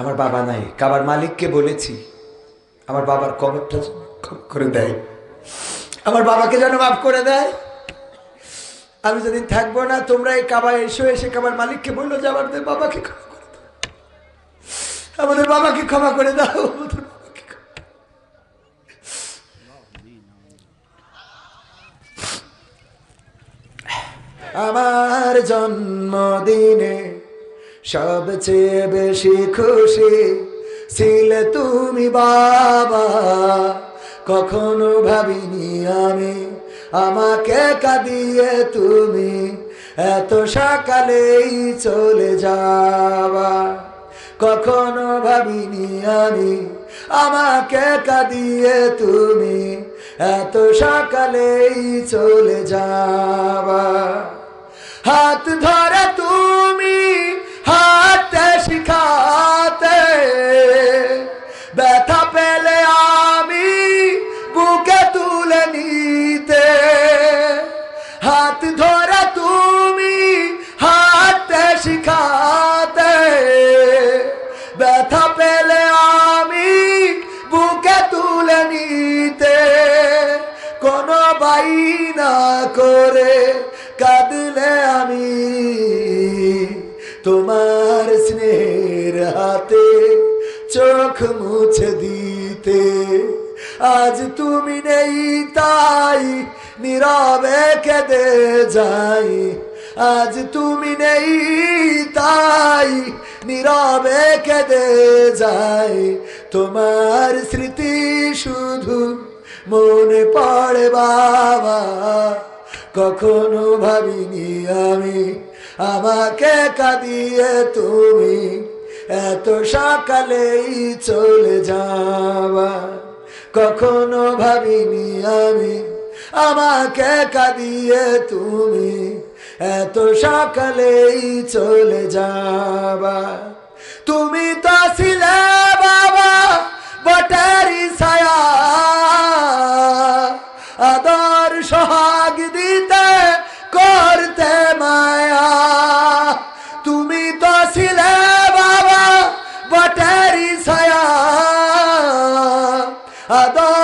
আমার বাবা নাই, কাবার মালিককে বলেছি। আমার বাবার কবরটা করে দেয়। আমার বাবাকে যেন মাফ করে দেয়। আমি যদি থাকব না, তোমরা এই কাবায় এসো, এসে কাবার মালিককে বলল যে আমাদের বাবাকে ক্ষমা করে দাও, আমাদের বাবাকে ক্ষমা করে দাও। আমার জন্মদিনে সবচেয়ে বেশি খুশি ছিলে তুমি বাবা। কখনো ভাবিনি আমি আমাকে কাঁদিয়ে তুমি এত সকালেই চলে যাবা কখনো ভাবিনি আমি আমাকে কাঁদিয়ে তুমি এত সকালেই চলে যাবা হাত ধরে তুমি ব্যথা পেলে আমি বুকে তুলে নিতে কোনো বাইনা করে কাঁদলে আমি তোমার স্নেহের হাতে চোখ মুছে দিতে। আজ তুমি নেই তাই নীরবে কেঁদে যাই। আজ তুমি নেই, তাই নীরবে কেঁদে যাই তোমার স্মৃতি শুধু মনে পড়ে বাবা, কখনো ভাবিনি আমি আমাকে কাঁদিয়ে তুমি এত সকালেই চলে যাবা কখনো ভাবিনি আমি আমাকে কাঁদিয়ে তুমি এত সকালেই চলে যাবা। তুমি তো ছিলে বাবা বটারি ছায়া। আদর সোহাগ দিতে করতে মায়া। তুমি তো ছিলে বাবা বটারি ছায়া। আদর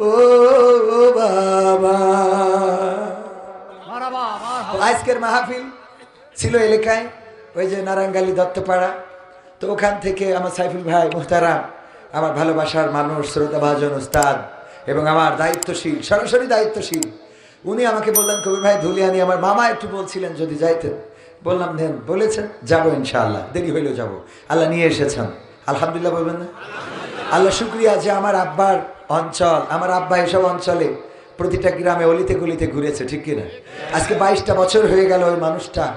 ও বাবা। আজকের মাহফিল ছিল এলাকায় ওই যে নারায়ণগালি দত্তপাড়া। তো ওখান থেকে আমার সাইফুল ভাই মোহতারাম, আমার ভালোবাসার মানুষ, শ্রোতা ভাজন উস্তাদ এবং আমার দায়িত্বশীল, সরাসরি দায়িত্বশীল। উনি আমাকে বললেন, কবি ভাই, ধুলিয়ানি, আমার মামা একটু বলছিলেন যদি যাইতেন। বললাম দেন বলেছেন, যাব ইনশাআল্লাহ। দেরি হইলেও যাব। আল্লাহ নিয়ে এসেছেন। আলহামদুলিল্লাহ বলবেন না? আল্লাহ শুক্রিয়া যে আমার আব্বার অঞ্চল, আমার আব্বা এসব অঞ্চলে প্রতিটা গ্রামে অলিতে গলিতে ঘুরেছে, ঠিক কিনা? আজকে বাইশটা বছর হয়ে গেল ওই মানুষটা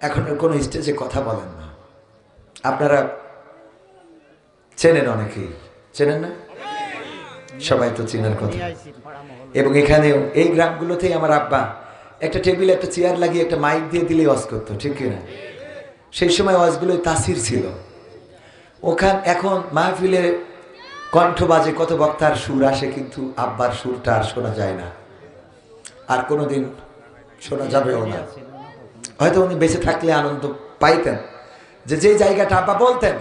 এখন কোনো স্টেজে কথা বলেন না। আপনারা চেনেন অনেকেই। চেনেন না? সবাই তো চেনার কথা। এবং এখানেও এই গ্রামগুলোতেই আমার আব্বা একটা টেবিল একটা চেয়ার লাগিয়ে একটা মাইক দিয়ে দিলে ওয়াজ করতো, ঠিক কিনা? সেই সময় ওয়াজগুলো তাসির ছিল। ওখান এখন মাহফিলে কণ্ঠ বাজে, কত বক্তার সুর আসে কিন্তু আব্বার সুরটা আর শোনা যায় না। আর কোনোদিন শোনা যাবেও না। হয়তো উনি বেঁচে থাকলে আনন্দ পাইতেন। যে যে জায়গাটা আব্বা বলতেন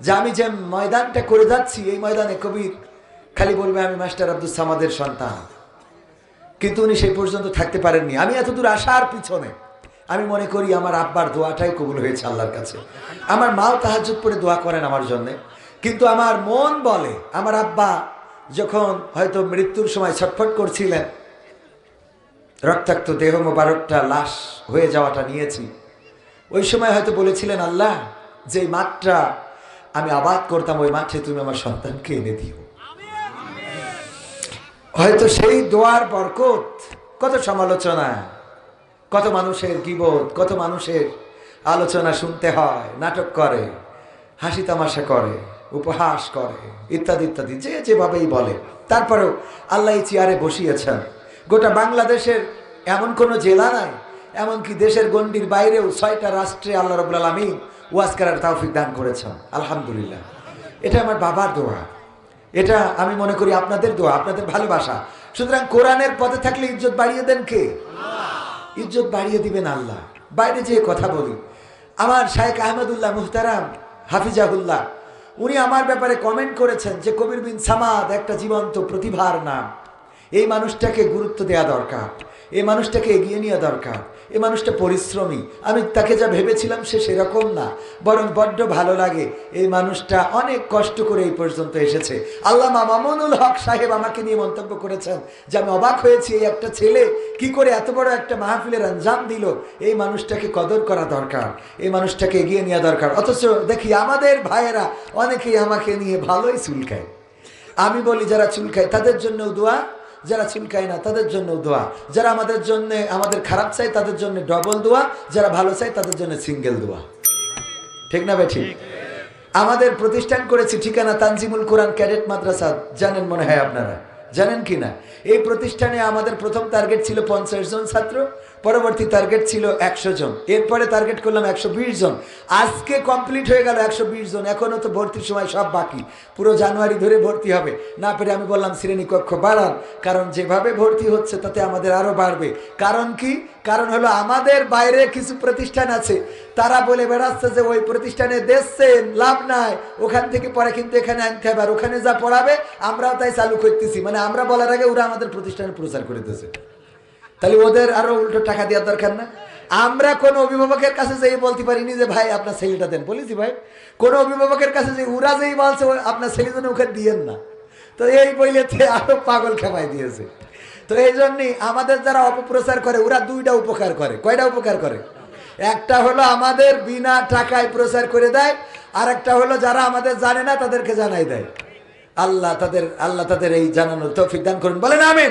যে আমি যে ময়দানটা করে যাচ্ছি, এই ময়দানে কবির খালি বলবে, আমি মাস্টার আব্দুল সামাদের সন্তান। কিন্তু উনি সেই পর্যন্ত থাকতে পারেননি। আমি এতদূর আসার পিছনে আমি মনে করি আমার আব্বার দোয়াটাই কবুল হয়েছে আল্লাহর কাছে। আমার মাও তাহাজুদ পড়ে দোয়া করেন আমার জন্য। কিন্তু আমার মন বলে, আমার আব্বা যখন হয়তো মৃত্যুর সময় ছটফট করছিলেন, রক্তাক্ত দেহ মোবারকটা লাশ হয়ে যাওয়াটা নিয়েছি। ওই সময় হয়তো বলেছিলেন, আল্লাহ, যে মাঠটা আমি আবাদ করতাম, ওই মাঠে তুমি আমার সন্তানকে এনে দিও। হয়তো সেই দোয়ার বরকত, কত সমালোচনা। কত মানুষের গিবোধ কত মানুষের আলোচনা শুনতে হয়, নাটক করে, হাসি তামাশা করে, উপহাস করে, ইত্যাদি ইত্যাদি, যে যেভাবেই বলে। তারপরেও আল্লাহ চেয়ারে বসিয়েছেন। গোটা বাংলাদেশের এমন কোনো জেলা নাই, এমনকি দেশের গণ্ডির বাইরেও ছয়টা রাষ্ট্রে আল্লাহ রবুল আলমী ওয়াজ করার তাওফিক দান করেছেন। আলহামদুলিল্লাহ। এটা আমার বাবার দোয়া। এটা আমি মনে করি আপনাদের দোয়া, আপনাদের ভালোবাসা। সুতরাং কোরআনের পথে থাকলে ইজ্জত বাড়িয়ে দেন কে? ইজ্জত বাড়িয়ে দিবেন আল্লাহ। বাইরে যে কথা বলি আমার শায়েখ আহমদুল্লাহ মুহতারাম, হাফিজাহুল্লাহ, উনি আমার ব্যাপারে কমেন্ট করেছেন যে কবির বিন সামাদ একটা জীবন্ত প্রতিভার নাম। এই মানুষটাকে গুরুত্ব দেওয়া দরকার। এই মানুষটাকে এগিয়ে নেওয়া দরকার। এই মানুষটা পরিশ্রমী। আমি তাকে যা ভেবেছিলাম সে সেরকম না। বরং বড্ড ভালো লাগে এই মানুষটা অনেক কষ্ট করে এই পর্যন্ত এসেছে। আল্লামা মামুনুল হক সাহেব আমাকে নিয়ে মন্তব্য করেছেন যে আমি অবাক হয়েছি এই একটা ছেলে কি করে এত বড় একটা মাহফিলের আঞ্জাম দিল। এই মানুষটাকে কদর করা দরকার। এই মানুষটাকে এগিয়ে নেওয়া দরকার। অথচ দেখি আমাদের ভাইয়েরা অনেকেই আমাকে নিয়ে ভালোই চুলকায়। আমি বলি, যারা চুলকায় তাদের জন্য দোয়া যারা চিনকায় না, তাদের জন্য দোয়া। যারা আমাদের জন্য আমাদের খারাপ চাই তাদের জন্য ডবল দোয়া। যারা ভালো চাই তাদের জন্য সিঙ্গেল দোয়া। ঠিক না বেঠি? আমাদের প্রতিষ্ঠান করেছি ঠিকানা তানজিমুল কোরআন ক্যাডেট মাদ্রাসা। জানেন মনে হয় আপনারা? জানেন কি না? এই প্রতিষ্ঠানে আমাদের প্রথম টার্গেট ছিল পঞ্চাশ জন ছাত্র। পরবর্তী টার্গেট ছিল একশো জন। এরপরে টার্গেট করলাম একশো বিশ জন। আজকে কমপ্লিট হয়ে গেল একশো বিশ জন। এখনও তো ভর্তির সময় সব বাকি। পুরো জানুয়ারি ধরে ভর্তি হবে। না পেরে আমি বললাম শ্রেণীকক্ষ বাড়ান। কারণ যেভাবে ভর্তি হচ্ছে, তাতে আমাদের আরও বাড়বে। কারণ কি? কারণ হলো আমাদের বাইরে কিছু প্রতিষ্ঠান আছে। তারা বলে বেড়াচ্ছে যে, ওই প্রতিষ্ঠানে দেখছেন, লাভ নাই। ওখান থেকে পরে কিন্তু এখানে আনতে হবে। আর ওখানে যা পড়াবে, আমরাও তাই চালু করতেছি। মানে আমরা বলার আগে ওরা আমাদের প্রতিষ্ঠানে প্রচার করে দিয়েছে। তাহলে ওদের আরও উল্টো টাকা দেওয়ার দরকার না। আমরা কোন অভিভাবকের কাছে যেই বলতে পারিনি যে, ভাই, আপনার ছেলেটা দেন। বলেছি, ভাই, কোন অভিভাবকের কাছে যে, ওরা যেই বলছে আপনার ছেলে জন্য ওকে দিয়েন না। তো এই বইলেতে আরও পাগল খেপাই দিয়েছে। তো এই জন্যই আমাদের যারা অপপ্রচার করে, ওরা দুইটা উপকার করে। কয়টা উপকার করে? একটা হলো আমাদের বিনা টাকায় প্রচার করে দেয় আর একটা হলো যারা আমাদের জানে না, তাদেরকে জানাই দেয়। আল্লাহ তাদের আল্লাহ তাদের এই জানানোর তৌফিক দান করুন। বলেন, আমিন।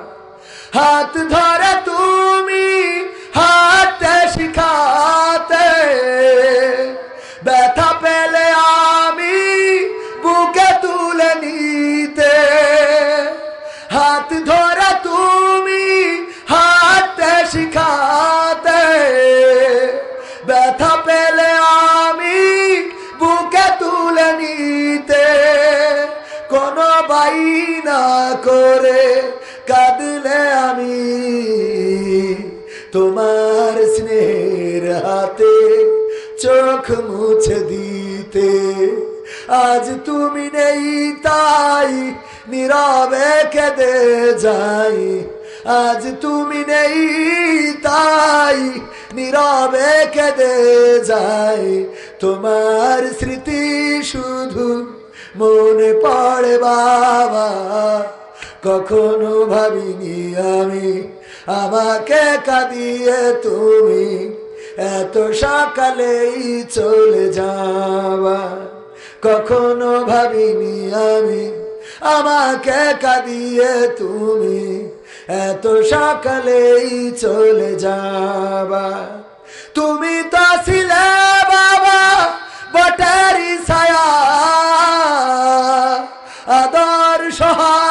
হাত ধরে তুমি হাতে শিখাতে। ব্যথা পেলে আমি বুকে তুলে নিতে। হাত ধরে তুমি হাতে শিখাতে। ব্যথা পেলে আমি বুকে তুলে নিতে। কোনো বাই না করে চোখ মুছে দিতে। আজ তুমি নেই, তাই নীরবে কেঁদে যাই। আজ তুমি নেই, তাই নীরবে কেঁদে যাই। তোমার স্মৃতি শুধু মনে পড়ে বাবা। কখনো ভাবিনি আমি, আমাকে কাঁদিয়ে তুমি এত সকালেই চলে যাওয়া। কখনো ভাবিনি আমি, আমাকে কাঁদিয়ে তুমি। এত সকালেই চলে যাবা তুমি তো ছিলে বাবা বটারি ছায়া। আদর সোহাগ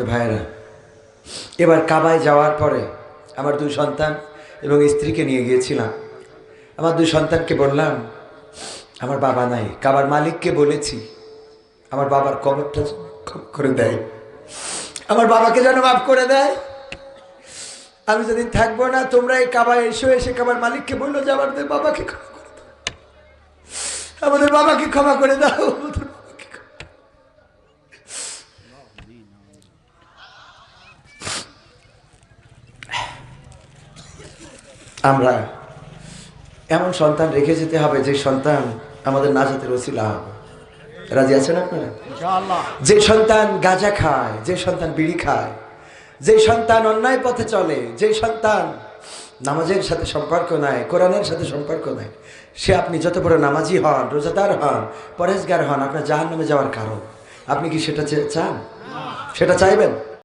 সম্মানিত ভাইয়েরা। এবার কাবায় যাওয়ার পরে আমার দুই সন্তান এবং স্ত্রীকে নিয়ে গিয়েছিলাম। আমার দুই সন্তানকে বললাম, আমার বাবা নাই, কাবার মালিককে বলেছি, আমার বাবার কবরটা করে দেয়। আমার বাবাকে যেন মাফ করে দেয়। আমি যেদিন থাকব না, তোমরা এই কাবায় এসে এসে কাবার মালিককে বলল যে, আমাদের বাবাকে ক্ষমা করে দাও। আমাদের বাবাকে ক্ষমা করে দাও আমাদের বাবাকে ক্ষমা- আমরা এমন সন্তান রেখে যেতে হবে যে সন্তান আমাদের নাজাতের ওসিলা হবে। রাজি আছেন আপনারা? যে সন্তান গাঁজা খায় যে সন্তান বিড়ি খায় যে সন্তান অন্যায় পথে চলে যে সন্তান নামাজের সাথে সম্পর্ক নাই কোরআনের সাথে সম্পর্ক নাই সে আপনি যত বড় নামাজি হন রোজাদার হন পরেশগার হন আপনার জাহান নামে যাওয়ার কারণ। আপনি কি সেটা চান? সেটা চাইবেন?